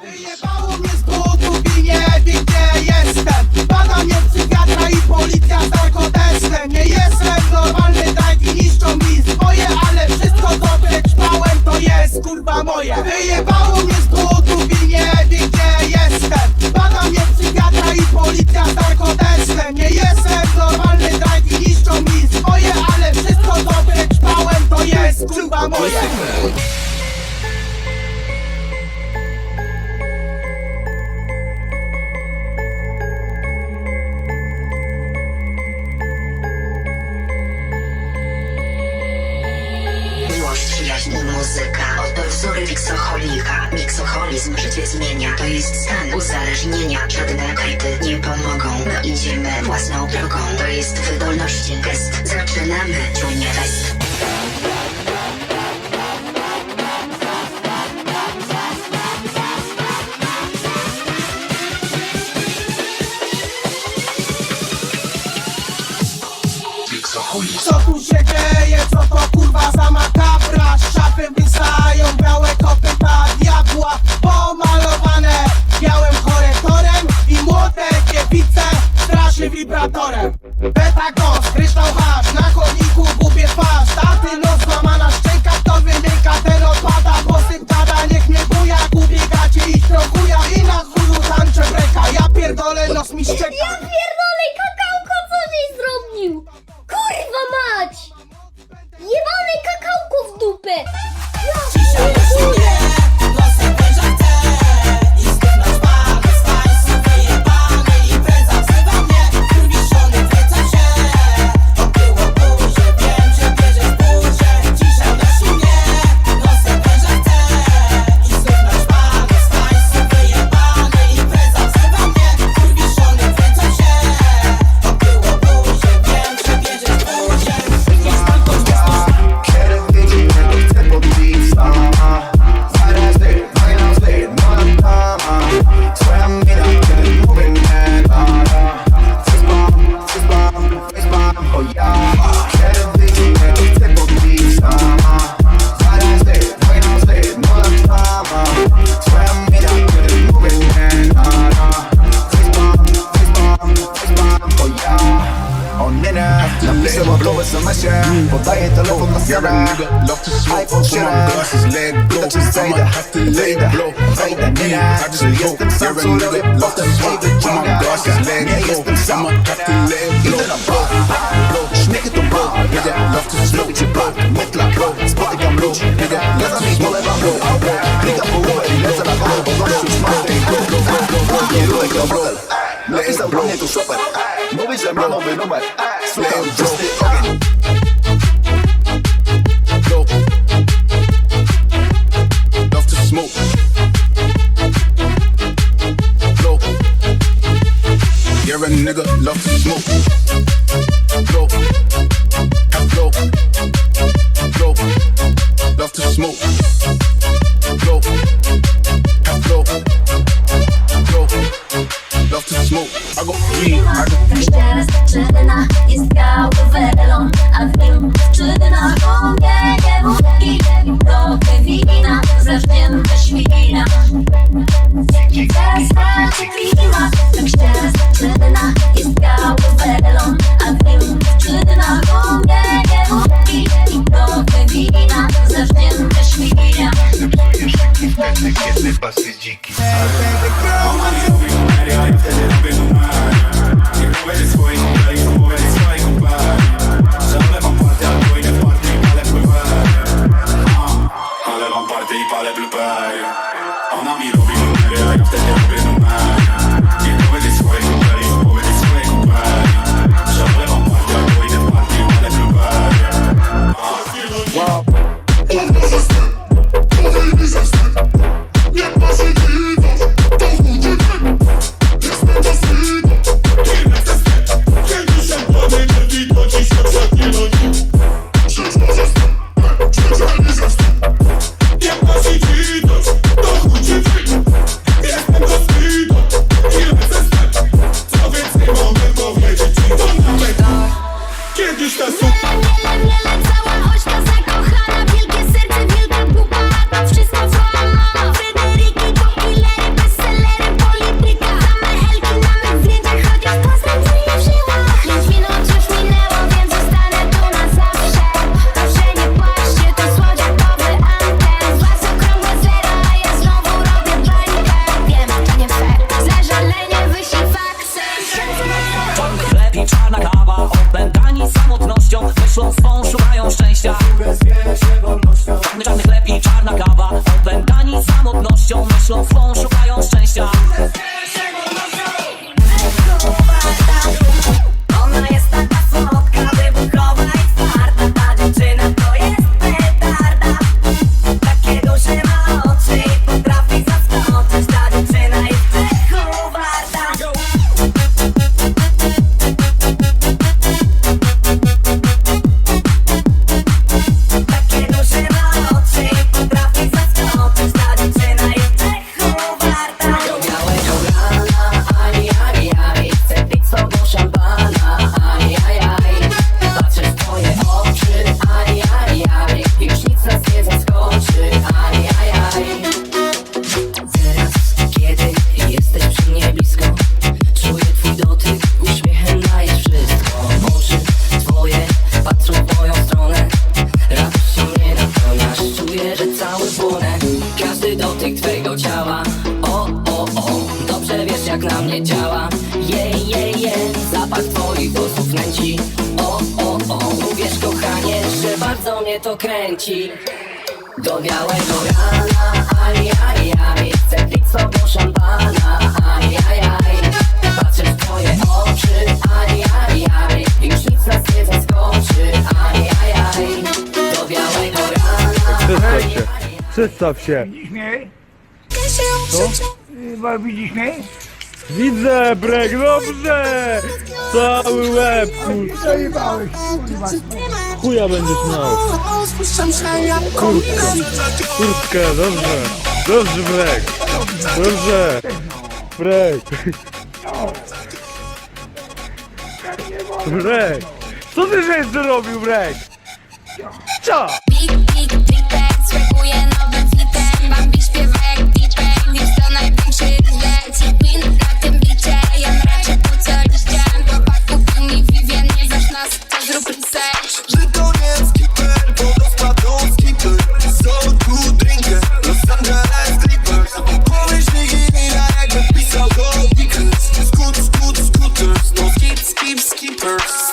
Yeah, if I will miss boy. alkoholika. Miksoholizm życie zmienia, to jest stan uzależnienia. Żadne kajty nie pomogą, my idziemy własną drogą. To jest wydolność gest, zaczynamy ciunie fest. Miksoholizm. I'ma let it go. I just have to lay the blow. let it nigga, I just have to let it go. I just off to let it my I just let it go. I'ma let it go. I just have to lay the blow. Blow, nigga, the blow. just love to let slow with your blow. Make like blow, it like I just blow. to let me blow like I'm blow. just for to Let me blow. Blow, blow, blow, blow, blow, blow, blow, blow, blow, blow. Lej za bronię tu szopę Mówisz, że mam nowy numer Słucham, just it, okay Hear a nigga love to smoke. Blow, blow, blow. Love to smoke. Blow, blow, blow. Love to smoke. I go. I go. lepiej czarna kawa Opętani samotnością, myślą swą, szukają szczęścia. Zapach twoich włosów nęci. O, o, o Uwierz kochanie, że bardzo mnie to kręci. Do białego rana, aj, aj, aj Chcę pić z tobą szampana, aj, aj, aj Patrzę w twoje oczy, aj, aj, aj Już nic nas nie zaskoczy, aj, aj, aj Do białego rana, Przedstaw się. Przedstaw się. Chyba widzisz mnie? Widzę, Brek, dobrze! Cały łeb, kur... Zajebałeś, kurwa. Chuja będziesz miał. Kurtkę. Kurtkę, dobrze. Dobrze, Brek. Dobrze. Brek. Brek. Co ty żeś zrobił, Brek? Co? Big, big, big bag, smakuje nowym fitem Bambi śpiewa jak DJ, jest to największy zlec Win papers.